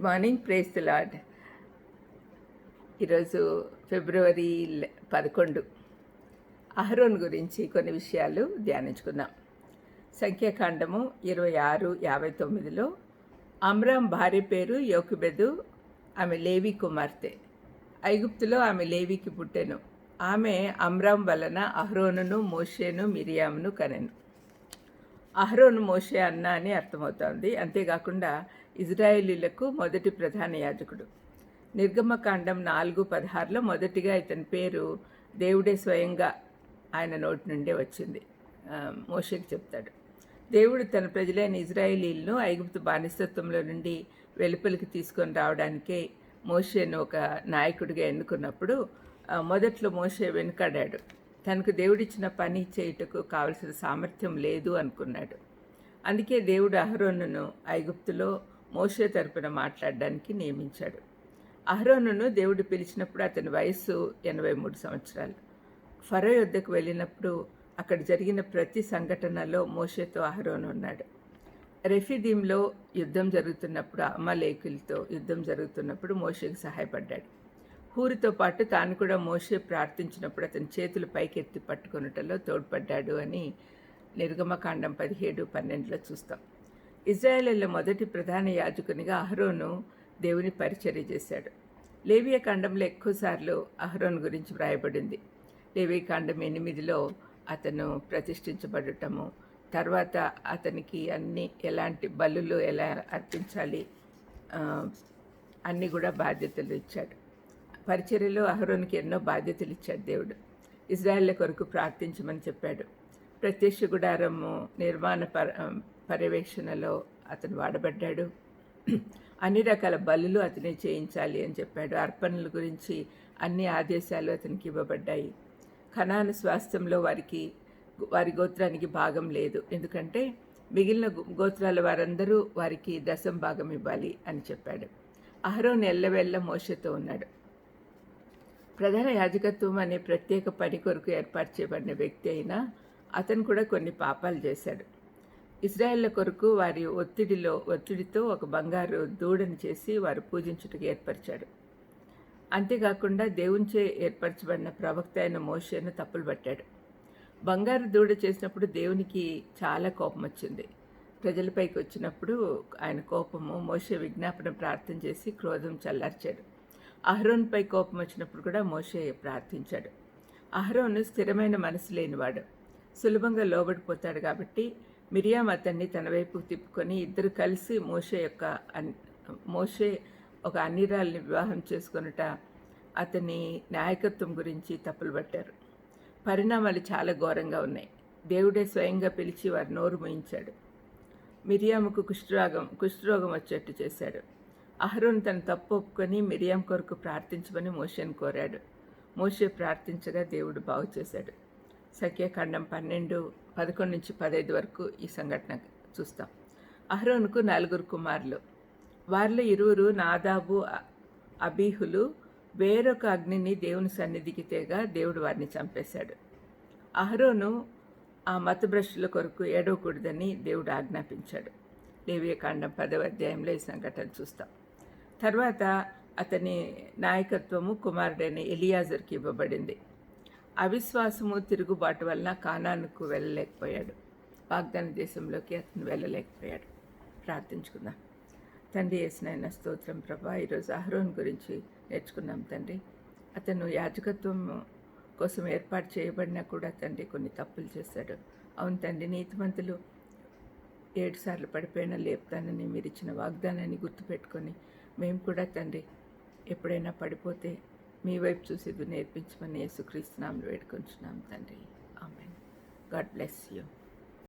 Good morning praise lord ఈరోజు ఫిబ్రవరి పదకొండు. అహరోన్ గురించి కొన్ని విషయాలు ధ్యానించుకుందాం. సంఖ్యాకాండము ఇరవై ఆరు యాభై తొమ్మిదిలో అమ్రామ్ భార్య పేరు యోకుబెదు ఆమె లేవి కుమార్తె. ఐగుప్తులో ఆమె లేవికి పుట్టెను. ఆమె అమ్రామ్ వలన అహరోనును మోషేను మిరియామును కనెను. అహరోను మోషే అన్న అని అర్థమవుతోంది. అంతేకాకుండా ఇజ్రాయేలీలకు మొదటి ప్రధాన యాజకుడు. నిర్గమకాండం నాలుగు పదహారులో మొదటిగా ఇతని పేరు దేవుడే స్వయంగా ఆయన నోటి నుండే వచ్చింది. మోషకి మోషేకి చెప్తాడు. దేవుడు తన ప్రజలైన ఇజ్రాయేలీలను ఐగుప్తు బానిసత్వంలో నుండి వెలుపలికి తీసుకొని రావడానికే మోషేను ఒక నాయకుడిగా ఎన్నుకున్నప్పుడు మొదట్లో మోషే వెనుకాడాడు. తనకు దేవుడిచ్చిన పని చేయుటకు కావలసిన సామర్థ్యం లేదు అనుకున్నాడు. అందుకే దేవుడు అహరోనును ఐగుప్తులో మోషే తరపున మాట్లాడడానికి నియమించాడు. అహరోనును దేవుడు పిలిచినప్పుడు అతని వయస్సు ఎనభై మూడు సంవత్సరాలు. ఫరో యుద్ధకు వెళ్ళినప్పుడు అక్కడ జరిగిన ప్రతి సంఘటనలో మోషేతో అహరోను ఉన్నాడు. రెఫిదీంలో యుద్ధం జరుగుతున్నప్పుడు అమలేకులతో యుద్ధం జరుగుతున్నప్పుడు మోషేకి సహాయపడ్డాడు. హూరితో పాటు తాను కూడా మోషే ప్రార్థించినప్పుడు అతని చేతులు పైకెత్తి పట్టుకొనుటలో తోడ్పడ్డాడు అని నిర్గమకాండం పదిహేడు పన్నెండులో చూస్తాం. ఇజ్రాయేలీల మొదటి ప్రధాన యాజకునిగా అహరోను దేవుని పరిచర్య చేశాడు. లేవియ కాండంలో ఎక్కువసార్లు అహరోన్ గురించి వ్రాయబడింది. లేవియ కాండం ఎనిమిదిలో అతను ప్రతిష్ఠించబడటము తర్వాత అతనికి అన్ని ఎలాంటి బలులు ఎలా అర్పించాలి అన్ని అన్నీ కూడా బాధ్యతలు ఇచ్చాడు. పరిచర్యలో అహరోన్కి ఎన్నో బాధ్యతలు ఇచ్చాడు దేవుడు. ఇజ్రాయెల్ కొరకు ప్రార్థించమని చెప్పాడు. ప్రత్యక్ష గుడారము నిర్మాణ పర పర్యవేక్షణలో అతను వాడబడ్డాడు. అన్ని రకాల బలులు అతనే చేయించాలి అని చెప్పాడు. అర్పణల గురించి అన్ని ఆదేశాలు అతనికి ఇవ్వబడ్డాయి. ఖనాను స్వాస్థ్యంలో వారికి వారి గోత్రానికి భాగం లేదు. ఎందుకంటే మిగిలిన గోత్రాల వారందరూ వారికి దశం భాగం ఇవ్వాలి అని చెప్పాడు. అహరోన్ ఎల్లవెల్ల మోసతో ఉన్నాడు. ప్రధాన యాజకత్వం అనే ప్రత్యేక పని కొరకు ఏర్పాటు చేయబడిన వ్యక్తి అయినా అతను కూడా కొన్ని పాపాలు చేశాడు. ఇజ్రాయెళ్ళ కొరకు వారి ఒత్తిడిలో ఒత్తిడితో ఒక బంగారు దూడను చేసి వారు పూజించుటకు ఏర్పరిచాడు. అంతేకాకుండా దేవునిచే ఏర్పరచబడిన ప్రవక్త అయిన మోషేను తప్పులు పట్టాడు. బంగారు దూడ చేసినప్పుడు దేవునికి చాలా కోపం వచ్చింది. ప్రజలపైకి వచ్చినప్పుడు ఆయన కోపము మోషే విజ్ఞాపన ప్రార్థన చేసి క్రోధం చల్లార్చాడు. అహరోన్పై కోపం వచ్చినప్పుడు కూడా మోషే ప్రార్థించాడు. అహరోన్ స్థిరమైన మనసు లేనివాడు. సులభంగా లోబడిపోతాడు కాబట్టి మిరియాం అతన్ని తన వైపు తిప్పుకొని ఇద్దరు కలిసి మోషే యొక్క మోషే ఒక అన్నిరాల్ని వివాహం చేసుకొనుట అతని నాయకత్వం గురించి తప్పులు పట్టారు. పరిణామాలు చాలా ఘోరంగా ఉన్నాయి. దేవుడే స్వయంగా పిలిచి వారి నోరు మోయించాడు. మిరియాముకు కుష్ఠరోగం కుష్ఠరోగం వచ్చేట్టు చేశాడు. అహరోన్ తన తప్పు ఒప్పుకొని మిరియాం కొరకు ప్రార్థించమని మోషేను కోరాడు. మోషే ప్రార్థించగా దేవుడు బాగు చేశాడు. సఖ్యకాండం పన్నెండు పదకొండు నుంచి పదహైదు వరకు ఈ సంఘటన చూస్తాం. అహ్రోన్కు నలుగురు కుమారులు. వారిలో ఇరువురు నాదాబు అబీహులు. వేరొక అగ్నిని దేవుని సన్నిధికి తేగా దేవుడు వారిని చంపేశాడు. అహరోను ఆ మతభ్రష్టుల కొరకు ఏడవకూడదని దేవుడు ఆజ్ఞాపించాడు. లేవియకాండం పదవ అధ్యాయంలో ఈ సంఘటన చూస్తాం. తర్వాత అతని నాయకత్వము కుమారుడైన ఎలియాజర్కి ఇవ్వబడింది. అవిశ్వాసము తిరుగుబాటు వలన కానానుకు వెళ్ళలేకపోయాడు. వాగ్దాన దేశంలోకి అతను వెళ్ళలేకపోయాడు. ప్రార్థించుకుందాం. తండ్రి వేసిన స్తోత్రం ప్రభా ఈరోజు అహరోన్ గురించి నేర్చుకున్నాం తండ్రి. అతను యాజకత్వం కోసం ఏర్పాటు చేయబడినా కూడా తండ్రి కొన్ని తప్పులు చేశాడు. అవును తండ్రి నీతిమంతులు ఏడు సార్లు పడిపోయినా లేపుతానని మీరు ఇచ్చిన వాగ్దానాన్ని గుర్తుపెట్టుకొని మేము కూడా తండ్రి ఎప్పుడైనా పడిపోతే మీ వైపు చూసి నేర్పించమని యేసుక్రీస్తునామలు వేడుకొంచున్నాం తండ్రి. ఆమె గాడ్ బ్లెస్ యూ.